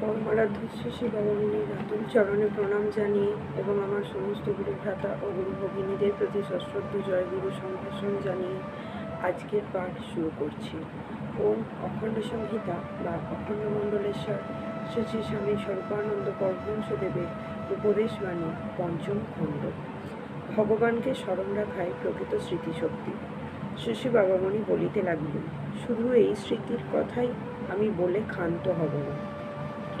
পরমারাধ্য শ্রী শ্রী ভগবানের রাতুল চরণে প্রণাম জানিয়ে এবং আমার সমস্ত গুরু ভ্রাতা ও গুরু ভগিনীদের প্রতি সশ্রদ্ধ জয় গুরু সম্ভাষণ জানিয়ে আজকের পাঠ শুরু করছি। ওম অখণ্ড সংহিতা বা অখণ্ড মণ্ডলেশ্বর শ্রী স্বামী স্বরূপানন্দ পরমহংসদেবের উপদেশবাণী পঞ্চম খণ্ড। ভগবানকে স্মরণ রাখায় প্রকৃত স্মৃতিশক্তি। শশী বাবামণি বলিতে লাগিলেন, শুধু এই স্মৃতির কথাই আমি বলে ক্ষান্ত হব না।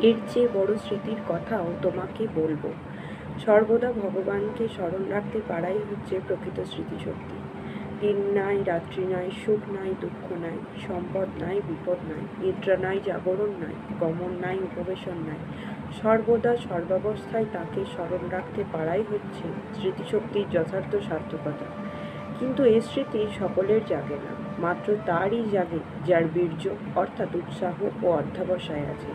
এর চেয়ে বড় স্মৃতির কথাও তোমাকে বলব। সর্বদা ভগবানকে স্মরণ রাখতে পারাই হচ্ছে প্রকৃত স্মৃতিশক্তি। দিন নাই, রাত্রি নাই, সুখ নাই, দুঃখ নাই, সম্পদ নাই, বিপদ নাই, নিদ্রা নাই, জাগরণ নাই, গমন নাই, উপবেশন নাই। সর্বদা সর্বাবস্থায় তাকে স্মরণ রাখতে পারাই হচ্ছে স্মৃতিশক্তির যথার্থ সার্থকতা। কিন্তু এ স্মৃতি সকলের জাগে না, মাত্র তারই জাগে, যার বীর্য অর্থাৎ উৎসাহ ও অধ্যাবসায় আছে।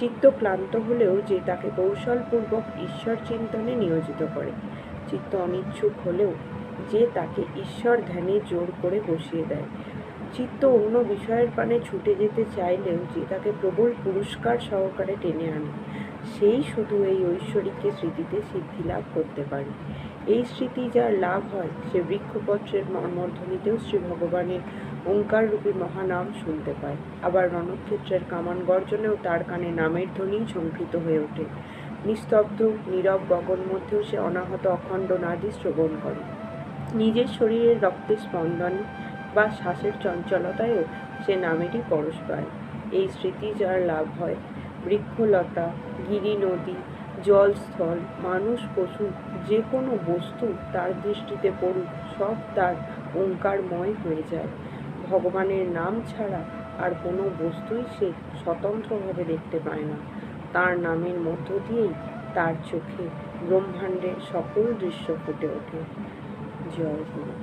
চিত্ত ক্লান্ত হলেও যে তাকে কৌশলপূর্বক ঈশ্বর চিন্তনে নিয়োজিত করে। চিত্ত অনিচ্ছুক হলেও যে তাকে ঈশ্বর ধ্যানে জোর করে বসিয়ে দেয়। চিত্ত অন্য বিষয়ের পানে ছুটে যেতে চাইলেও যে তাকে প্রবল পুরস্কার সহকারে টেনে আনে, সেই শুধু এই ঐশ্বরিককে স্মৃতিতে সিদ্ধি লাভ করতে পারে। এই স্মৃতি যার লাভ হয়, সে বৃক্ষপত্রের মর্মধ্বনিতেও শ্রী ভগবানের ওঙ্কার রূপী মহানাম শুনতে পায়। আবার রণক্ষেত্রের কামান গর্জনেও তার কানে নামের ধ্বনি ঝঙ্কৃত হয়ে ওঠে। নিস্তব্ধ, নীরব গগন মধ্যেও সে অনাহত অখণ্ড নাদি শ্রবণ করে। নিজের শরীরের রক্তের স্পন্দন বা শ্বাসের চঞ্চলতায়ও সে নামেরই পরশ পায়। এই স্মৃতি যার লাভ হয়, বৃক্ষলতা, গিরি নদী, জলস্থল, মানুষ, পশু যে কোনো বস্তু তার দৃষ্টিতে পড়ুক, সব তার ওঙ্কারময় হয়ে যায়। ভগবানের নাম ছাড়া আর কোনো বস্তুই সে স্বতন্ত্রভাবে দেখতে পায় না। তার নামের মধ্য দিয়েই তার চোখে ব্রহ্মাণ্ডের সকল দৃশ্য ফুটে ওঠে। জয় গুরু।